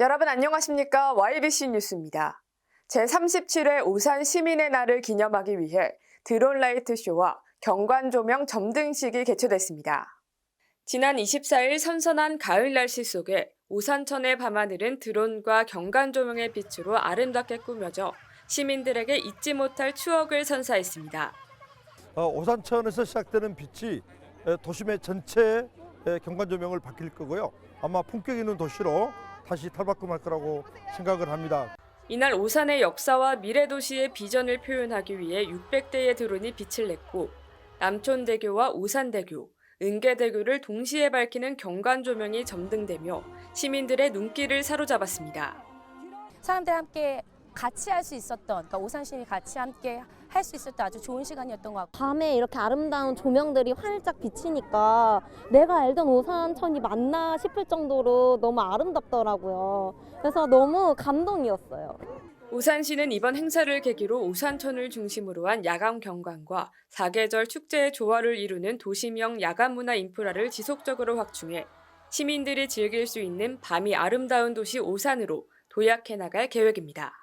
여러분 안녕하십니까? YBC 뉴스입니다. 제37회 오산 시민의 날을 기념하기 위해 드론 라이트 쇼와 경관 조명 점등식이 개최됐습니다. 지난 24일 선선한 가을 날씨 속에 오산천의 밤하늘은 드론과 경관 조명의 빛으로 아름답게 꾸며져 시민들에게 잊지 못할 추억을 선사했습니다. 어, 오산천에서 시작되는 빛이 에, 도심의 전체 에, 경관 조명을 바뀔 거고요. 아마 품격 있는 도시로 다시 탈바꿈할 거라고 생각을 합니다. 이날 오산의 역사와 미래 도시의 비전을 표현하기 위해 600대의 드론이 빛을 냈고 남촌대교와 오산대교, 은계대교를 동시에 밝히는 경관 조명이 점등되며 시민들의 눈길을 사로잡았습니다. 사람들 함께 같이 할 수 있었던 그러니까 오산시민 같이 함께 할 수 있었던 아주 좋은 시간이었던 것 같고 밤에 이렇게 아름다운 조명들이 활짝 비치니까 내가 알던 오산천이 맞나 싶을 정도로 너무 아름답더라고요. 그래서 너무 감동이었어요. 오산시는 이번 행사를 계기로 오산천을 중심으로 한 야간 경관과 사계절 축제의 조화를 이루는 도시명 야간 문화 인프라를 지속적으로 확충해 시민들이 즐길 수 있는 밤이 아름다운 도시 오산으로 도약해 나갈 계획입니다.